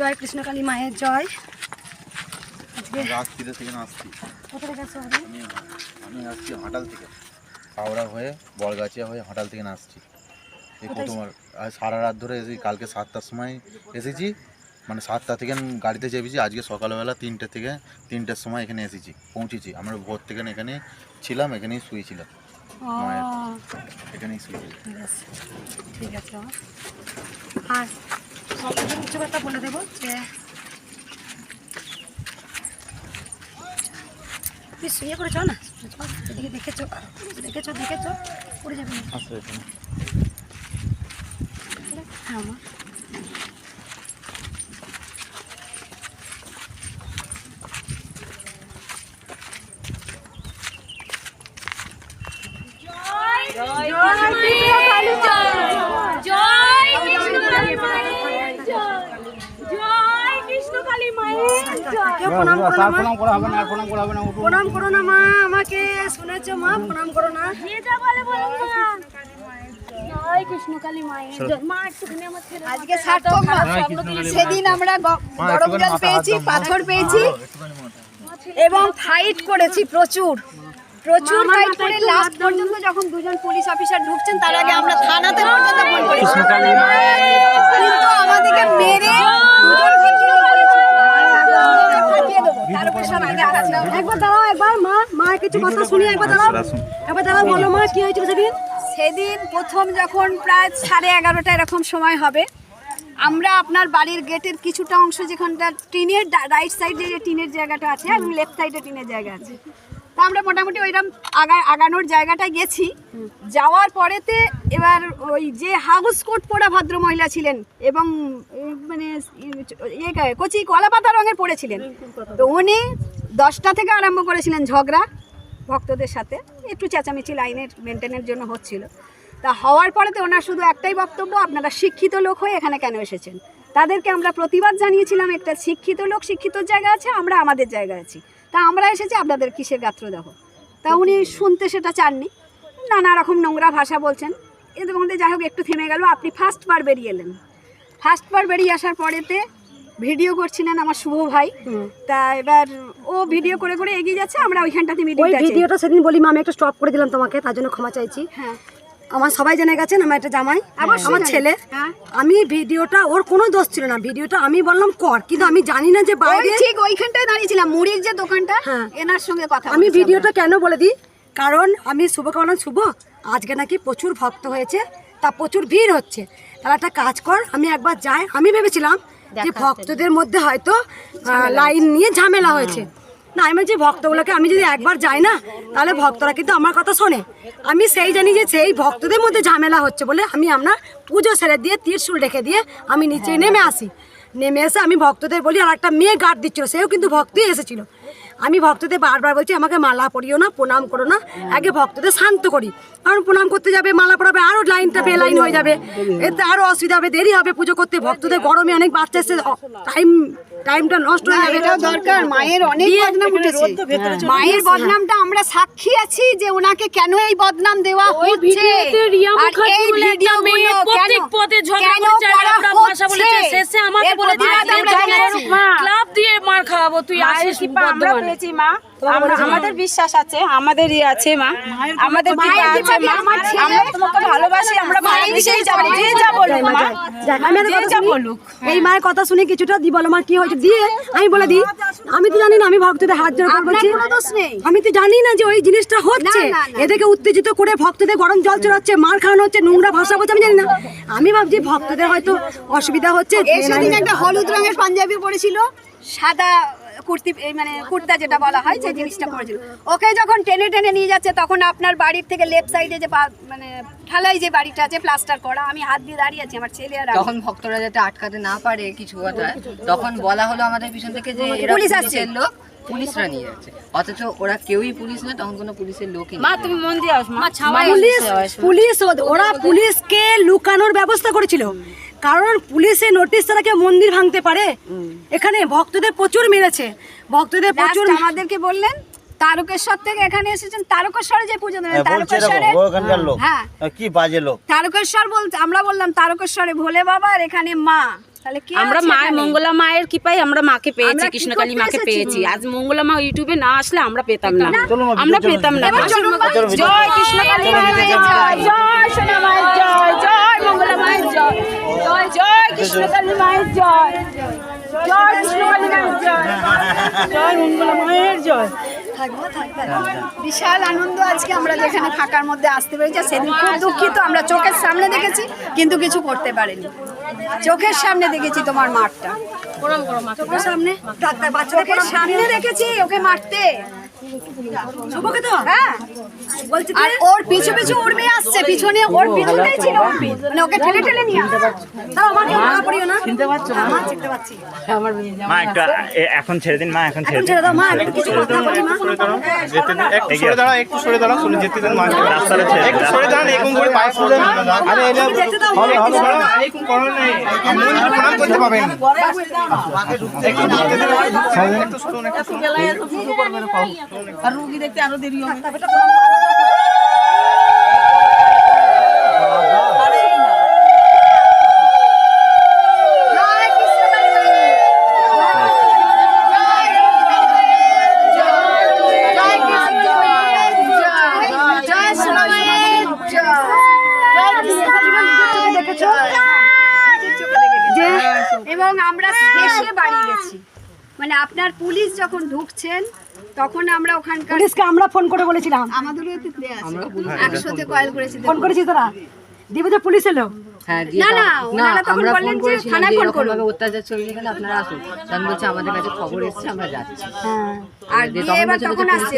জয় কৃষ্ণকালী মায়ের জয়। আজকে রাজশাহী থেকে আসছি কোথায় গেছো আমি আমি আসছি হাটাল থেকে। হাওড়া হয়ে বড়গাছিয়া হয়ে হাটাল থেকে আসছি এই সারা রাত ধরে এসেছি কালকে সাতটার সময় এসেছি। মানে সাতটা থেকে গাড়িতে চেপেছি। আজকে সকালবেলা তিনটে থেকে তিনটের সময় এখানে এসেছি পৌঁছেছি। আমরা ভোর থেকে এখানে ছিলাম এখানেই শুয়েছিলাম। এখানেই শুয়েছি ঠিক আছে। আর সবাইকে কিছু কথা বলে দেবো যে তুই শুয়ে করেছ না এদিকে দেখেছ দেখেছ দেখেছ পড়ে যাবে না। আসো এখানে হ্যাঁ কেউ প্রণাম করো না মা। করা হবে না প্রণাম করা হবে না প্রণাম করো না মা আমাকে শুনেছো মা প্রণাম করো না। আজকে সার্থক সেদিন আমরা গরম জল পেয়েছি পাথর পেয়েছি। এবং ফাইট করেছি প্রচুর। প্রচুর ফাইট করে লাস্ট পর্যন্ত যখন দুজন পুলিশ অফিসার ঢুকছেন তার আগে আমরা থানাতে পর্যন্ত ফোন করেছি কিন্তু আমাদেরকে মেরে দুজন ভদ্রলোক বলেছিল, ফাটিয়ে দেবো। তার উপর সব আগে আসলাম একবার দাঁড়াও একবার মা মা কিছু কথা শুনি একবার দাঁড়াও। একবার দাঁড়াও বলো মা কি হয়েছিল সেদিন সেদিন প্রথম যখন প্রায় সাড়ে এগারোটা এরকম সময় হবে আমরা আপনার বাড়ির গেটের কিছুটা অংশ যেখানটা টিনের রাইট সাইডে যে টিনের জায়গাটা আছে এবং লেফট সাইডে টিনের জায়গা আছে। তা আমরা মোটামুটি ওইরকম আগা আগানোর জায়গাটায় গেছি। যাওয়ার পরেতে এবার ওই যে হাউস কোট পরা ভদ্র মহিলা ছিলেন এবং মানে ইয়ে কচি কলা পাতা রঙের পড়েছিলেন তো উনি দশটা থেকে আরম্ভ করেছিলেন ঝগড়া। ভক্তদের সাথে। একটু চেঁচামেচি লাইনের মেনটেনের জন্য হচ্ছিল। তা হওয়ার পরেতে ওনার শুধু একটাই বক্তব্য, আপনারা শিক্ষিত লোক হয়ে এখানে কেন এসেছেন? তাদেরকে আমরা প্রতিবাদ জানিয়েছিলাম, একটা শিক্ষিত লোক, শিক্ষিত জায়গা আছে, আমরা আমাদের জায়গায় আছি। তা আমরা এসেছি, আপনাদের কিসের গাত্র দেখো তা উনি শুনতে সেটা চাননি। নানা রকম নোংরা ভাষা বলছেন। এদের মধ্যে যাই হোক, একটু থেমে গেল। আপনি ফার্স্ট বার বেরিয়ে এলেন। ফার্স্ট বার বেরিয়ে আসার পরেতে ভিডিও করছিলেন আমার শুভ ভাই। তা এবার ও ভিডিও করে করে এগিয়ে যাচ্ছে আমরা ওইখানটাতে ওই ভিডিওটা সেদিন বলি মা আমি একটা স্টপ করে দিলাম তোমাকে তার জন্য ক্ষমা চাইছি। হ্যাঁ। আমার সবাই জেনে গেছেন আমার একটা জামাই আমার। ছেলে। হ্যাঁ। আমি ভিডিওটা ওর কোনো দোষ ছিল না ভিডিওটা আমি বললাম কর। কিন্তু আমি জানি না যে বাইরে ঠিক ওইখানটায় দাঁড়িয়েছিলাম মুড়ির যে দোকানটা হ্যাঁ। এনার সঙ্গে কথা আমি ভিডিওটা কেন বলে দিই? কারণ আমি শুভ কামনা শুভ আজকে নাকি প্রচুর ভক্ত হয়েছে তা প্রচুর ভিড় হচ্ছে। তাহলে একটা কাজ কর আমি একবার যাই। আমি ভেবেছিলাম যে ভক্তদের মধ্যে হয়তো লাইন নিয়ে ঝামেলা হয়েছে। না আমি যে ভক্তগুলোকে আমি যদি একবার যাই না তাহলে ভক্তরা কিন্তু আমার কথা শোনে। আমি সেই জানি যে সেই ভক্তদের মধ্যে ঝামেলা হচ্ছে বলে আমি আপনার পুজো সেরে দিয়ে তীরশুল রেখে দিয়ে আমি নিচে নেমে আসি। নেমে এসে আমি ভক্তদের বলি আর একটা মেয়ে গার্ড দিচ্ছিল সেও কিন্তু ভক্তই এসেছিল। আমি ভক্তদের বারবার বলছি আমাকে মালা পরিও না প্রণাম করো না আগে ভক্তদের শান্ত করি। কারণ প্রণাম করতে যাবে মালা পরাবে আরও লাইনটা বেলাইন হয়ে যাবে। এতে আরও অসুবিধা হবে দেরি হবে পুজো করতে ভক্তদের গরমে অনেক বাচ্চা এসে টাইম টাইমটা নষ্ট হয়ে যাবে। দরকার মায়ের অনেক বদনাম উঠেছে। মায়ের বদনামটা আমরা সাক্ষী আছি যে ওনাকে কেন এই বদনাম দেওয়া হচ্ছে? আর এই পদে ঝগড়া ভাষা বলেছে হচ্ছে? শেষে আমাকে ক্লাব দিয়ে মার খাওয়াবো তুই আসিস আমরা পেয়েছি মা। আমরা আমাদের বিশ্বাস আছে আমাদেরই আছে মা। আমাদের কৃপা আছে মা। আমার তোমাকে ভালোবাসি আমরা ভালোবেসেই যাব যে যা বলুক মা। আমি যে কথা যা শুনি। বলুক এই মায়ের কথা শুনে কিছুটা দি বলো মা কি হয়েছে? দিয়ে আমি বলে দিই আমি তো জানি না আমি ভক্তদের হাত জোড় করে বলছি কোনো দোষ নেই। আমি তো জানি না যে ওই জিনিসটা হচ্ছে। এদেরকে উত্তেজিত করে ভক্তদের গরম জল চড়াচ্ছে মার খাওয়ানো হচ্ছে নোংরা ভাষা বলছে আমি জানি না। আমি ভাবছি ভক্তদের হয়তো অসুবিধা হচ্ছে একটা হলুদ রঙের পাঞ্জাবি পরেছিল। সাদা কুর্তি মানে কুর্তা যেটা বলা হয় সেই জিনিসটা পরেছিল। ওকে যখন টেনে টেনে নিয়ে যাচ্ছে, তখন আপনার বাড়ির থেকে লেফট সাইডে যে মানে ঢালাই যে বাড়িটা আছে প্লাস্টার করা আমি হাত দিয়ে দাঁড়িয়ে আছি আমার ছেলে আর আমি। তখন ভক্তরা যাতে আটকাতে না পারে কিছু কথা তখন বলা হলো আমাদের পিছন থেকে যে এরা পুলিশ আসছে। পুলিশের লোক পুলিশরা নিয়ে যাচ্ছে। অথচ ওরা কেউই পুলিশ না তখন কোনো পুলিশের লোকই মা তুমি মন দিয়ে আস মা। পুলিশ পুলিশ ও- ওরা পুলিশকে লুকানোর ব্যবস্থা করেছিল। কারণ পুলিশে নোটিশ ছাড়া কেউ মন্দির ভাঙতে পারে। এখানে ভক্তদের প্রচুর মেরেছে। ভক্তদের প্রচুর আমাদেরকে বললেন তারকেশ্বর থেকে এখানে এসেছেন তারকেশ্বরে যে পুজো হ্যাঁ, তারকেশ্বরে হ্যাঁ। কি বাজে লোক? তারকেশ্বর বলতে আমরা বললাম তারকেশ্বরে ভোলে বাবা আর এখানে মা। তাহলে কে আমরা এখানে? মঙ্গলা মায়ের কৃপায় আমরা মাকে পেয়েছি কৃষ্ণকালী মাকে? পেয়েছি। আজ মঙ্গলা মা ইউটিউবে না আসলে আমরা পেতাম না। আমরা পেতাম না। মা। জয় কৃষ্ণকালী মায়ের জয় জয় সোনা মায়ের জয় জয় মঙ্গলা মায়ের জয় জয় জয় কৃষ্ণকালী মায়ের জয় জয় কৃষ্ণকালী মায়ের জয় জয় মঙ্গলা মায়ের জয়। বিশাল আনন্দ আজকে আমরা যেখানে ফাঁকার মধ্যে আসতে পেরেছি। সেদিন খুব দুঃখিত আমরা চোখের সামনে দেখেছি কিন্তু কিছু করতে পারিনি। চোখের সামনে দেখেছি তোমার মাঠটা। চোখের সামনে? ডাক্তার বাচ্চাদের চোখের সামনে দেখেছি ওকে মারতে। শুভকে তো হ্যাঁ বলছি আর ওর পিছু পিছু উর্মি আসছে পিছনে ওর পিছনেই ছিল উর্মি মানে ওকে ঠেলে ঠেলে নিয়ে আসছে তাও আমাকে মারা পড়িও না চিনতে পারছ মা চিনতে পারছি মা একটু এখন ছেড়ে দিন মা এখন ছেড়ে এখন দিন দাও মা একটু কিছু কথা বলি মা একটু সরে দাঁড়া একটু সরে দাঁড়া শুনে যেতে দেন মাকে রাস্তাটা ছেড়ে একটু সরে দাঁড়ান এরকম করে পায়ে পড়ে আরে এলে দেখতে দাও একটু সরে দাঁড়ান, এরকম করো না মন্দিরে প্রণাম করতে পাবেন একটু ঢুকতে দেন একটু শুনুন একটু শুনুন যে এবং আমরা শেষে বাড়ি গেছি মানে আপনার পুলিশ যখন ঢুকছেন তখন আমরা ওখানকার পুলিশকে আমরা ফোন করে বলেছিলাম। আমাদের তো একশোতে কয়েল করেছি। ফোন করেছি তোরা? দিবে যে পুলিশ এলো? হ্যাঁ না, না, ওনারা তখন আমরা বললেন ফোন যে থানায় ফোন করুন। অত্যাচার চলছে এখানে আপনারা আসুন। তখন বলছে আমাদের কাছে খবর এসেছে আমরা যাচ্ছি। হ্যাঁ। আর দিয়ে দিয়ে এবার তখন আসছে।